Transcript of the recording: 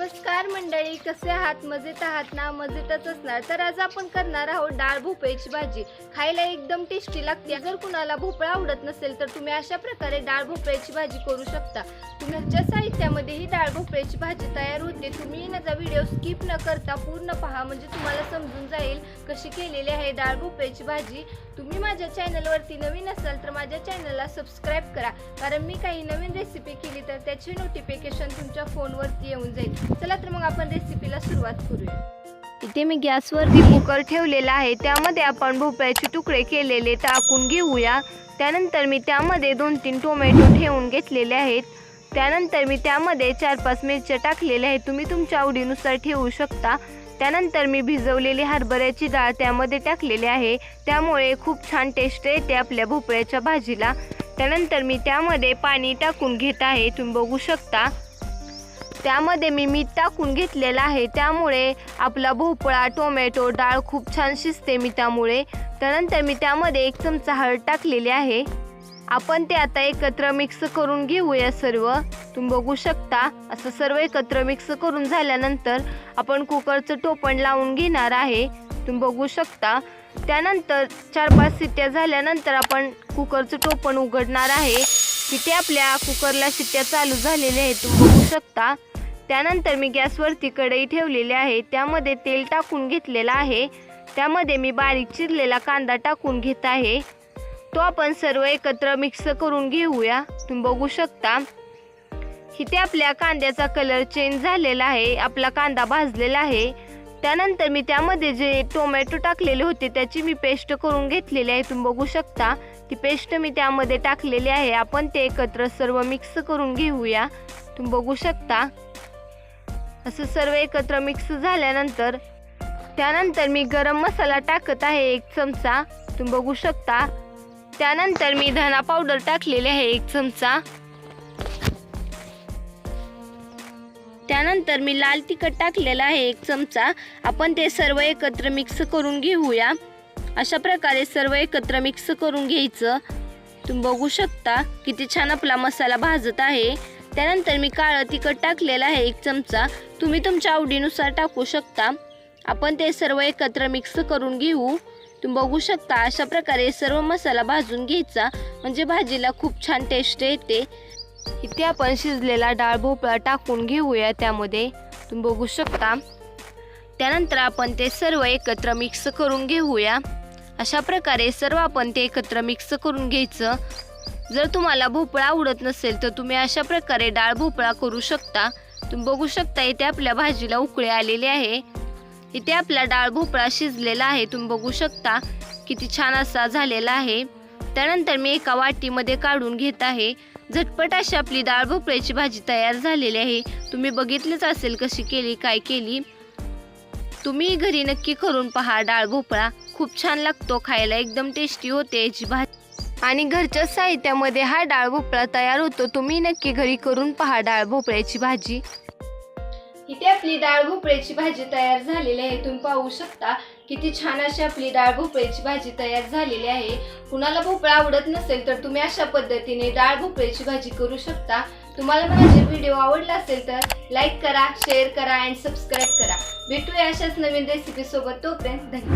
नमस्कार मंडळी कसे आहात? मजेत आहात ना? मजेतच असणार. तर आज आपण करणार आहोत डाळ भोपळ्याची भाजी. खायला एकदम टेस्टी लागते. जर कुणाला भोपळा आवडत नसेल तर तुम्ही अशा प्रकारे डाळ भोपळ्याची भाजी करू शकता. तुमच्या साहित्यामध्ये ही डाळ भोपळ्याची भाजी तयार होते. तुम्ही माझा व्हिडिओ स्किप न करता पूर्ण पहा. म्हणजे तुम्हाला समजून जाईल कशी केलेली आहे डाळ भोपळ्याची भाजी. तुम्ही माझ्या चॅनलवरती नवीन असाल तर माझ्या चॅनलला सबस्क्राईब करा. कारण मी काही नवीन रेसिपी केली तर त्याची नोटिफिकेशन तुमच्या फोनवरती येऊन जाईल. चला तर मग आपण रेसिपीला सुरुवात करूया. इथे मी गॅसवरती कुकर ठेवलेला आहे. त्यामध्ये आपण भोपळ्याचे तुकडे केलेले टाकून घेऊया. त्यानंतर मी त्यामध्ये दोन तीन टोमॅटो ठेवून घेतलेले आहेत. त्यानंतर मी त्यामध्ये चार पाच मिरच्या टाकलेल्या आहेत. तुम्ही तुमच्या आवडीनुसार ठेवू शकता. त्यानंतर मी भिजवलेली हरभऱ्याची डाळ त्यामध्ये टाकलेली आहे. त्यामुळे खूप छान टेस्ट येते आपल्या भोपळ्याच्या भाजीला. त्यानंतर मी त्यामध्ये पाणी टाकून घेत आहे. तुम्ही बघू शकता. त्यामध्ये मी मीठ टाकून घेतलेलं आहे. त्यामुळे आपला भोपळा टोमॅटो डाळ खूप छान शिजते मी त्यामुळे. त्यानंतर मी त्यामध्ये एक चमचा हळद टाकलेली आहे. आपण ते आता एकत्र मिक्स करून घेऊया सर्व. तुम्ही बघू शकता असं सर्व एकत्र मिक्स करून झाल्यानंतर आपण कुकरचं टोपण लावून घेणार आहे. तुम्ही बघू शकता. त्यानंतर चार पाच शिट्ट्या झाल्यानंतर आपण कुकरचं टोपण उघडणार आहे. तिथे आपल्या कुकरला शिट्ट्या चालू झालेल्या आहेत. तुम्ही बघू शकता. त्यानंतर मी गॅसवरती कढई ठेवलेली आहे. त्यामध्ये तेल टाकून घेतलेलं आहे. त्यामध्ये मी बारीक चिरलेला कांदा टाकून घेत आहे. तो आपण सर्व एकत्र मिक्स करून घेऊया. तुम्ही बघू शकता. इथे आपल्या कांद्याचा कलर चेंज झालेला आहे. आपला कांदा भाजलेला आहे. त्यानंतर मी त्यामध्ये जे टोमॅटो टाकलेले होते त्याची मी पेस्ट करून घेतलेली आहे. तुम्ही बघू शकता. ती पेस्ट मी त्यामध्ये टाकलेली आहे. आपण ते एकत्र सर्व मिक्स करून घेऊया. तुम्ही बघू शकता. असं सर्व एकत्र मिक्स झाल्यानंतर त्यानंतर मी गरम मसाला टाकत आहे एक चमचा. तुम्ही बघू शकता. त्यानंतर मी धना पावडर टाकलेले आहे एक चमचा. त्यानंतर मी लाल तिखट टाकलेलं आहे एक चमचा. आपण ते सर्व एकत्र मिक्स करून घेऊया. अशा प्रकारे सर्व एकत्र मिक्स करून घ्यायचं. तुम्ही बघू शकता किती छान आपला मसाला भाजत आहे. त्यानंतर मी काळं तिखट टाकलेलं आहे एक चमचा. तुम्ही तुमच्या आवडीनुसार टाकू शकता. आपण ते सर्व एकत्र मिक्स करून घेऊ. तुम्ही बघू शकता अशा प्रकारे सर्व मसाला भाजून घ्यायचा. म्हणजे भाजीला खूप छान टेस्ट येते. इथे आपण शिजलेला डाळ भोपळा टाकून घेऊया त्यामध्ये. तुम्ही बघू शकता. त्यानंतर आपण ते सर्व एकत्र मिक्स करून घेऊया. अशा प्रकारे सर्व आपण ते एकत्र मिक्स करून घ्यायचं. जर तुम्हाला भोपळा आवडत नसेल तर तुम्ही अशा प्रकारे डाळ भोपळा करू शकता. तुम्ही बघू शकता इथे आपल्या भाजीला उकळे आलेले आहे. इथे आपला डाळ भोपळा शिजलेला आहे. तुम्ही बघू शकता किती छान असा झालेला आहे. त्यानंतर मी एका वाटीमध्ये काढून घेत आहे. झटपट अशी आपली डाळ भोपळ्याची भाजी तयार झालेली आहे. तुम्ही बघितलंच असेल कशी केली काय केली. तुम्ही घरी नक्की करून पहा डाळ भोपळा. खूप छान लागतो खायला एकदम टेस्टी होते याची भाजी. आणि घरच्या साहित्यामध्ये हा डाळ भोपळा तयार होतो. तुम्ही नक्की घरी करून पहा डाळ भोपळ्याची भाजी. इथे आपली डाळ भोपळ्याची भाजी तयार झालेली आहे. तुम्ही पाहू शकता किती छान अशी आपली डाळ भोपळ्याची भाजी तयार झालेली आहे. कुणाला भोपळा आवडत नसेल तर तुम्ही अशा पद्धतीने डाळ भोपळ्याची भाजी करू शकता. तुम्हाला माझे व्हिडिओ आवडला असेल तर लाईक करा शेअर करा अँड सबस्क्राईब करा. भेटूया अशाच नवीन रेसिपी सोबत. तोपर्यंत धन्यवाद.